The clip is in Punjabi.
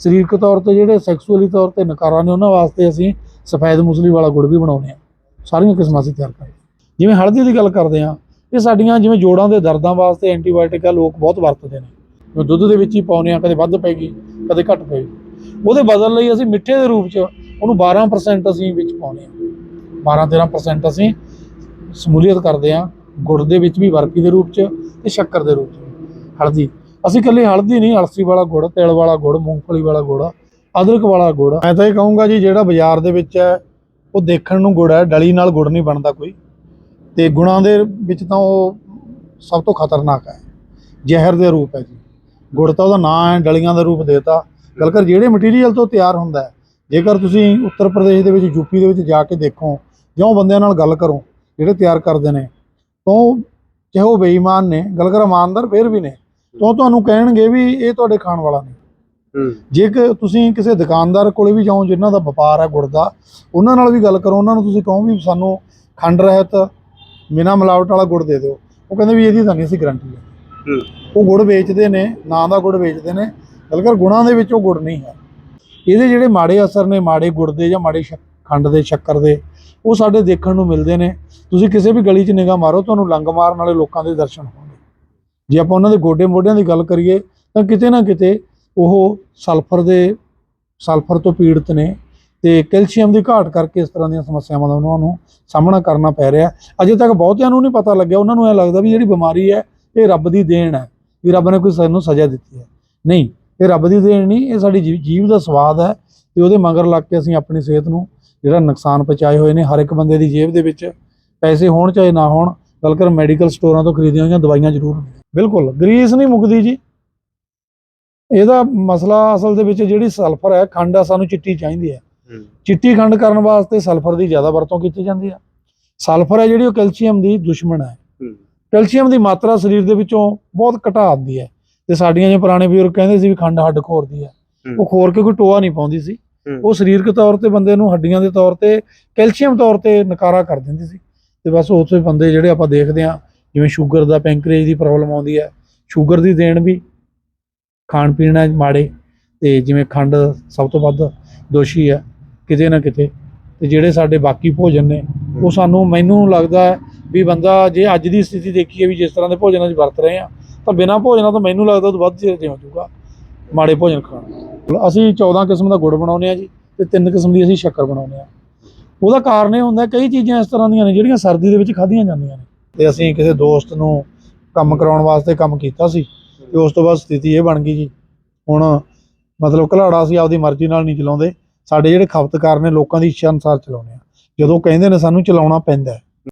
ਸਰੀਰਕ ਤੌਰ ਤੇ ਜਿਹੜੇ ਸੈਕਸੁਅਲੀ ਤੌਰ ਤੇ ਨਕਾਰਾਂ ਨੇ ਉਹਨਾਂ ਵਾਸਤੇ ਅਸੀਂ ਸਫੈਦ ਮੁਸਲੀ ਵਾਲਾ ਗੁੜ ਵੀ ਬਣਾਉਂਦੇ ਆ ਸਾਰੀਆਂ ਕਿਸਮਾਂ ਅਸੀਂ ਤਿਆਰ ਕਰਦੇ ਹਾਂ। ਜਿਵੇਂ ਹਲਦੀ ਦੀ ਗੱਲ ਕਰਦੇ ਆ ਇਹ ਸਾਡੀਆਂ ਜਿਵੇਂ ਜੋੜਾਂ ਦੇ ਦਰਦਾਂ ਵਾਸਤੇ ਐਂਟੀਬਾਇਓਟਿਕ ਆ, ਲੋਕ ਬਹੁਤ ਵਰਤਦੇ ਨੇ। ਜੋ ਦੁੱਧ ਦੇ ਵਿੱਚ ਹੀ ਪਾਉਂਦੇ ਆ ਕਦੇ ਵੱਧ ਪੈਗੀ ਕਦੇ ਘੱਟ ਪੈਗੀ ਉਹਦੇ ਬਦਲ ਲਈ ਅਸੀਂ ਮਿੱਠੇ ਦੇ ਰੂਪ 'ਚ ਉਹਨੂੰ 12% ਅਸੀਂ ਵਿੱਚ ਪਾਉਂਦੇ ਆ 12-13% ਅਸੀਂ ਸਮੂਲੀਅਤ ਕਰਦੇ ਆ ਗੁੜ ਦੇ ਵਿੱਚ ਵੀ, ਬਰਫੀ ਦੇ ਰੂਪ 'ਚ ਤੇ ਸ਼ੱਕਰ ਦੇ ਰੂਪ 'ਚ ਹਲਦੀ ਅਸੀਂ ਇਕੱਲੀ ਹਲਦੀ ਨਹੀਂ ਅਲਸੀ ਵਾਲਾ ਗੁੜ, ਤਿਲ ਵਾਲਾ ਗੁੜ, ਮੂੰਗਫਲੀ ਵਾਲਾ ਗੁੜ, ਅਦਰਕ ਵਾਲਾ ਗੁੜ। ਮੈਂ ਤਾਂ ਇਹ ਕਹੂੰਗਾ ਜੀ, ਜਿਹੜਾ ਬਾਜ਼ਾਰ ਦੇ ਵਿੱਚ ਹੈ, ਉਹ ਦੇਖਣ ਨੂੰ ਗੁੜ ਹੈ, ਡਲੀ ਨਾਲ ਗੁੜ ਨਹੀਂ ਬਣਦਾ ਕੋਈ। ਤੇ ਗੁਣਾਂ ਦੇ ਵਿੱਚ ਤਾਂ ਉਹ ਸਭ ਤੋਂ ਖਤਰਨਾਕ ਹੈ। ਜ਼ਹਿਰ ਦੇ ਰੂਪ ਹੈ ਜੀ। ਗੁੜ ਤਾਂ ਉਹਦਾ ਨਾਂ ਹੈ, ਡਲੀਆਂ ਦਾ ਰੂਪ ਦੇਤਾ। ਗੱਲ ਕਰ ਜਿਹੜੇ ਮਟੀਰੀਅਲ ਤੋਂ ਤਿਆਰ ਹੁੰਦਾ ਹੈ, ਜੇਕਰ ਤੁਸੀਂ ਉੱਤਰ ਪ੍ਰਦੇਸ਼ ਦੇ ਵਿੱਚ ਯੂਪੀ ਦੇ ਵਿੱਚ ਜਾ ਕੇ ਦੇਖੋ, ਜਿਉਂ ਬੰਦਿਆਂ ਨਾਲ ਗੱਲ ਕਰੋ, ਜਿਹੜੇ ਤਿਆਰ ਕਰਦੇ ਨੇ, ਤਾਂ ਚਾਹੇ ਉਹ ਬੇਈਮਾਨ ਨੇ, ਗੱਲ ਕਰ ਇਮਾਨਦਾਰ ਫਿਰ ਵੀ ਨੇ। ਤਾਂ ਤੁਹਾਨੂੰ ਕਹਿਣਗੇ ਵੀ ਇਹ ਤੁਹਾਡੇ ਖਾਣ ਵਾਲਾ ਨਹੀਂ। ਹੂੰ। ਜੇ ਕਿ ਤੁਸੀਂ ਕਿਸੇ ਦੁਕਾਨਦਾਰ ਕੋਲੇ ਵੀ ਜਾਓ ਜਿਨ੍ਹਾਂ ਦਾ ਵਪਾਰ ਹੈ ਗੁੜ ਦਾ ਉਹਨਾਂ ਨਾਲ ਵੀ ਗੱਲ ਕਰੋ ਉਹਨਾਂ ਨੂੰ ਤੁਸੀਂ ਕਹੋ ਵੀ ਸਾਨੂੰ ਖੰਡ ਰਹਿਤ ਬਿਨਾਂ ਮਿਲਾਵਟ ਵਾਲਾ ਗੁੜ ਦੇ ਦਿਓ। ਉਹ ਕਹਿੰਦੇ ਵੀ ਇਹਦੀ ਤਾਂ ਨਹੀਂ ਅਸੀਂ ਗਾਰੰਟੀ ਹੈ। ਉਹ ਗੁੜ ਵੇਚਦੇ ਨੇ ਨਾਂ ਦਾ ਗੁੜ ਵੇਚਦੇ ਨੇ ਗੱਲ ਕਰ ਗੁਣਾਂ ਦੇ ਵਿੱਚ ਉਹ ਗੁੜ ਨਹੀਂ ਹੈ। ਇਹਦੇ ਜਿਹੜੇ ਮਾੜੇ ਅਸਰ ਨੇ ਮਾੜੇ ਗੁੜ ਦੇ ਜਾਂ ਮਾੜੇ ਖੰਡ ਦੇ ਸ਼ੱਕਰ ਦੇ ਉਹ ਸਾਡੇ ਦੇਖਣ ਨੂੰ ਮਿਲਦੇ ਨੇ। ਤੁਸੀਂ ਕਿਸੇ ਵੀ ਗਲੀ 'ਚ ਨਿਗਾਹ ਮਾਰੋ ਤੁਹਾਨੂੰ ਲੰਗ ਮਾਰਨ ਵਾਲੇ ਲੋਕਾਂ ਦੇ ਦਰਸ਼ਨ ਹੋਣਗੇ। ਜੇ ਆਪਾਂ ਉਹਨਾਂ ਦੇ ਗੋਡੇ ਮੋਢਿਆਂ ਦੀ ਗੱਲ ਕਰੀਏ, ਤਾਂ ਕਿਤੇ ਨਾ ਕਿਤੇ ਉਹ ਸਲਫਰ ਦੇ, ਸਲਫਰ ਤੋਂ ਪੀੜਤ ਨੇ ਤੇ ਕੈਲਸ਼ੀਅਮ ਦੀ ਘਾਟ ਕਰਕੇ ਇਸ ਤਰ੍ਹਾਂ ਦੀਆਂ ਸਮੱਸਿਆਵਾਂ ਦਾ ਉਹਨਾਂ ਨੂੰ ਸਾਹਮਣਾ ਕਰਨਾ ਪੈ ਰਿਹਾ। ਅਜੇ ਤੱਕ ਬਹੁਤਿਆਂ ਨੂੰ ਨਹੀਂ ਪਤਾ ਲੱਗਿਆ, ਉਹਨਾਂ ਨੂੰ ਇਹ ਲੱਗਦਾ ਵੀ ਜਿਹੜੀ ਬਿਮਾਰੀ ਹੈ, ਇਹ ਰੱਬ ਦੀ ਦੇਣ ਹੈ, ਵੀ ਰੱਬ ਨੇ ਕੋਈ ਸਾਨੂੰ ਸਜ਼ਾ ਦਿੱਤੀ ਹੈ। ਨਹੀਂ, ਇਹ ਰੱਬ ਦੀ ਦੇਣ ਨਹੀਂ, ਇਹ ਸਾਡੀ ਜੀਵ- ਜੀਵ ਦਾ ਸਵਾਦ ਹੈ ਤੇ ਉਹਦੇ ਮਗਰ ਲੱਗ ਕੇ ਅਸੀਂ ਆਪਣੀ ਸਿਹਤ ਨੂੰ ਜਿਹੜਾ ਨੁਕਸਾਨ ਪਹੁੰਚਾਏ ਹੋਏ ਨੇ, ਹਰ ਇੱਕ ਬੰਦੇ ਦੀ ਜੇਬ ਦੇ ਵਿੱਚ ਪੈਸੇ ਹੋਣ ਚਾਹੇ ਨਾ ਹੋਣ, ਗੱਲ ਕਰ ਮੈਡੀਕਲ ਸਟੋਰਾਂ ਤੋਂ ਖਰੀਦੀਆਂ ਹੋਈਆਂ ਦਵਾਈਆਂ ਜ਼ਰੂਰ ਬਿਲਕੁਲ ਗਰੀਸ ਨਹੀਂ ਮੁੱਕਦੀ ਜੀ। ਇਹਦਾ ਮਸਲਾ ਅਸਲ ਦੇ ਵਿੱਚ ਜਿਹੜੀ ਸਲਫਰ ਹੈ ਖੰਡ ਆ ਸਾਨੂੰ ਚਿੱਟੀ ਚਾਹੀਦੀ ਹੈ। ਚਿੱਟੀ ਖੰਡ ਕਰਨ ਵਾਸਤੇ ਸਲਫਰ ਦੀ ਜ਼ਿਆਦਾ ਵਰਤੋਂ ਕੀਤੀ ਜਾਂਦੀ ਹੈ। ਸਲਫਰ ਹੈ ਜਿਹੜੀ ਉਹ ਕੈਲਸ਼ੀਅਮ ਦੀ ਦੁਸ਼ਮਣ ਹੈ। ਕੈਲਸ਼ੀਅਮ ਦੀ ਮਾਤਰਾ ਸਰੀਰ ਦੇ ਵਿੱਚੋਂ ਬਹੁਤ ਘਟਾ ਦਿੰਦੀ ਹੈ। ਤੇ ਸਾਡੀਆਂ ਜੇ ਪੁਰਾਣੇ ਬਜ਼ੁਰਗ ਕਹਿੰਦੇ ਸੀ ਵੀ ਖੰਡ ਹੱਡ ਖੋਰਦੀ ਹੈ। ਉਹ ਖੋਰ ਕੇ ਕੋਈ ਟੋਆ ਨਹੀਂ ਪਾਉਂਦੀ ਸੀ। ਉਹ ਸਰੀਰਕ ਤੌਰ ਤੇ ਬੰਦੇ ਨੂੰ ਹੱਡੀਆਂ ਦੇ ਤੌਰ ਤੇ ਕੈਲਸ਼ੀਅਮ ਤੌਰ ਤੇ ਨਕਾਰਾ ਕਰ ਦਿੰਦੀ ਸੀ। ਤੇ ਬਸ ਉਸੇ ਬੰਦੇ ਜਿਹੜੇ ਆਪਾਂ ਦੇਖਦੇ ਹਾਂ ਜਿਵੇਂ ਸ਼ੂਗਰ ਦਾ ਪੈਂਕਰੇਜ ਦੀ ਪ੍ਰੋਬਲਮ ਆਉਂਦੀ ਹੈ ਸ਼ੂਗਰ ਦੀ ਦੇਣ ਵੀ ਖਾਣ ਪੀਣ ਹੈ ਮਾੜੇ ਤੇ ਜਿਵੇਂ ਖੰਡ ਸਭ ਤੋਂ ਵੱਧ ਦੋਸ਼ੀ ਹੈ ਕਿਤੇ ਨਾ ਕਿਤੇ ਤੇ ਜਿਹੜੇ ਸਾਡੇ ਬਾਕੀ ਭੋਜਨ ਨੇ ਉਹ ਸਾਨੂੰ ਮੈਨੂੰ ਲੱਗਦਾ ਹੈ ਵੀ ਬੰਦਾ ਜੇ ਅੱਜ ਦੀ ਸਥਿਤੀ ਦੇਖੀਏ ਵੀ ਜਿਸ ਤਰ੍ਹਾਂ ਦੇ ਭੋਜਨਾਂ 'ਚ ਵਰਤ ਰਹੇ ਆ ਤਾਂ ਬਿਨਾਂ ਭੋਜਨਾਂ ਤੋਂ ਮੈਨੂੰ ਲੱਗਦਾ ਉਹ ਵੱਧ ਚਿਰ ਜਿਉਂ ਜਾਊਗਾ ਮਾੜੇ ਭੋਜਨ ਖਾਣ ਅਸੀਂ 14 ਕਿਸਮ ਦਾ ਗੁੜ ਬਣਾਉਂਦੇ ਆ ਜੀ ਤੇ ਤਿੰਨ ਕਿਸਮ ਦੀ ਅਸੀਂ ਸ਼ੱਕਰ ਬਣਾਉਂਦੇ ਆ ਉਹਦਾ ਕਾਰਨ ਇਹ ਹੁੰਦਾ ਕਈ ਚੀਜ਼ਾਂ ਇਸ ਤਰ੍ਹਾਂ ਦੀਆਂ ਨੇ ਜਿਹੜੀਆਂ ਸਰਦੀ ਦੇ ਵਿੱਚ ਖਾਧੀਆਂ ਜਾਂਦੀਆਂ ਨੇ। ਤੇ ਅਸੀਂ ਕਿਸੇ ਦੋਸਤ ਨੂੰ ਕੰਮ ਕਰਾਉਣ ਵਾਸਤੇ ਕੰਮ ਕੀਤਾ ਸੀ ਤੇ ਉਸ ਤੋਂ ਬਾਅਦ ਸਥਿਤੀ ਇਹ ਬਣ ਗਈ ਜੀ। ਹੁਣ ਮਤਲਬ ਘਲਾੜਾ ਅਸੀਂ ਆਪਦੀ ਮਰਜ਼ੀ ਨਾਲ ਨਹੀਂ ਚਲਾਉਂਦੇ। ਸਾਡੇ ਜਿਹੜੇ ਖਪਤਕਾਰ ਨੇ ਲੋਕਾਂ ਦੀ ਇੱਛਾ ਅਨੁਸਾਰ ਚਲਾਉਂਦੇ ਆ। ਜਦੋਂ ਕਹਿੰਦੇ ਨੇ ਸਾਨੂੰ ਚਲਾਉਣਾ ਪੈਂਦਾ